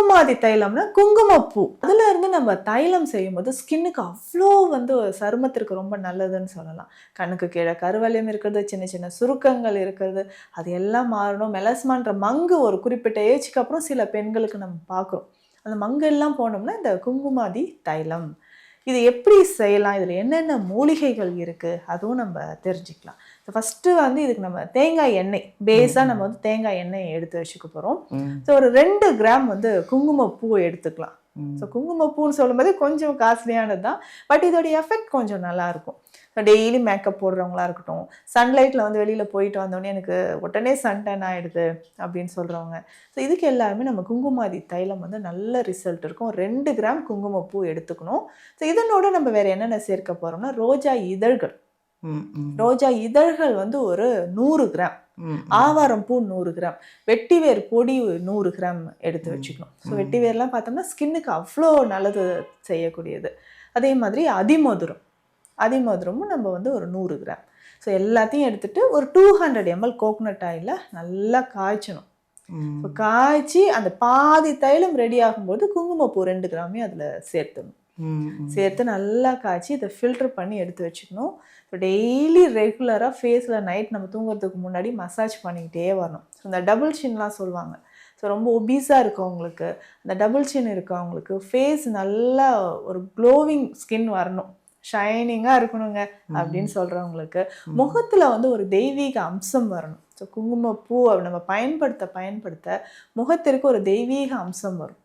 குங்குமாதி தைலம்னா குங்குமப்பூ. அதுல இருந்து நம்ம தைலம் செய்யும்போது ஸ்கின்னுக்கு அவ்வளோ வந்து சருமத்திற்கு ரொம்ப நல்லதுன்னு சொல்லலாம். கண்ணுக்கு கீழே கருவலியம் இருக்கிறது சின்ன சின்ன சுருக்கங்கள் இருக்கிறது அது எல்லாம் மாறணும். மெலஸ்மான்ற மங்கு ஒரு குறிப்பிட்ட ஏஜ்க்கு அப்புறம் சில பெண்களுக்கு நம்ம பார்க்குறோம். அந்த மங்கு எல்லாம் போனோம்னா இந்த குங்குமாதி தைலம். இது எப்படி செய்யலாம்? இதில் என்னென்ன மூலிகைகள் இருக்குது அதுவும் நம்ம தெரிஞ்சுக்கலாம். ஸோ ஃபஸ்ட்டு வந்து இதுக்கு நம்ம தேங்காய் எண்ணெய் பேஸாக நம்ம வந்து தேங்காய் எண்ணெய் எடுத்து வச்சுக்க போகிறோம் ஸோ ஒரு ரெண்டு கிராம் வந்து குங்குமப்பூ எடுத்துக்கலாம். ஸோ குங்குமப்பூன்னு சொல்லும்போது கொஞ்சம் காஸ்ட்லியானது தான் பட் இதோடைய எஃபெக்ட் கொஞ்சம் நல்லாயிருக்கும். ஸோ டெய்லி மேக்கப் போடுறவங்களா இருக்கட்டும் சன்லைட்டில் வந்து வெளியில் போயிட்டு வந்தோடனே எனக்கு உடனே சன்டன் ஆகிடுது அப்படின்னு சொல்கிறவங்க ஸோ இதுக்கு எல்லாருமே நம்ம குங்குமாதி தைலம் வந்து நல்ல ரிசல்ட் இருக்கும். ரெண்டு கிராம் குங்குமப்பூ எடுத்துக்கணும். ஸோ இதனோட நம்ம வேறு என்னென்ன சேர்க்க போகிறோம்னா ரோஜா இதழ்கள். ரோஜா இதழ்கள் வந்து ஒரு நூறு கிராம். ஆவாரம் பூ நூறு கிராம். வெட்டிவேர் பொடி நூறு கிராம் எடுத்து வச்சுக்கணும். ஸோ. வெட்டிவேர்லாம் பார்த்தோம்னா ஸ்கின்னுக்கு அவ்வளோ நல்லது செய்யக்கூடியது. அதே மாதிரி அதிமதுரம். அதிமதுரமும் நம்ம வந்து ஒரு நூறு கிராம். ஸோ எல்லாத்தையும் எடுத்துட்டு ஒரு டூ ஹண்ட்ரட் எம்எல் கோகனட் ஆயில நல்லா காய்ச்சணும். இப்போ காய்ச்சி அந்த பாதி தைலம் ரெடி ஆகும்போது குங்குமப்பூ ரெண்டு கிராமையும் அதில் சேர்த்துணும். சேர்த்து நல்லா காய்ச்சி இதை ஃபில்டர் பண்ணி எடுத்து வச்சுக்கணும். இப்போ டெய்லி ரெகுலராக ஃபேஸில் நைட் நம்ம தூங்குறதுக்கு முன்னாடி மசாஜ் பண்ணிக்கிட்டே வரணும். ஸோ இந்த டபுள் சின்லாம் சொல்லுவாங்க. ஸோ ரொம்ப ஒபீஸாக இருக்கவங்களுக்கு அந்த டபுள் சின் இருக்கவங்களுக்கு ஃபேஸ் நல்லா ஒரு க்ளோவிங் ஸ்கின் வரணும். ஷைனிங்காக இருக்கணுங்க அப்படின்னு சொல்கிறவங்களுக்கு முகத்தில் வந்து ஒரு தெய்வீக அம்சம் வரணும். ஸோ குங்குமப்பூ நம்ம பயன்படுத்த பயன்படுத்த முகத்திற்கு ஒரு தெய்வீக அம்சம் வரும்.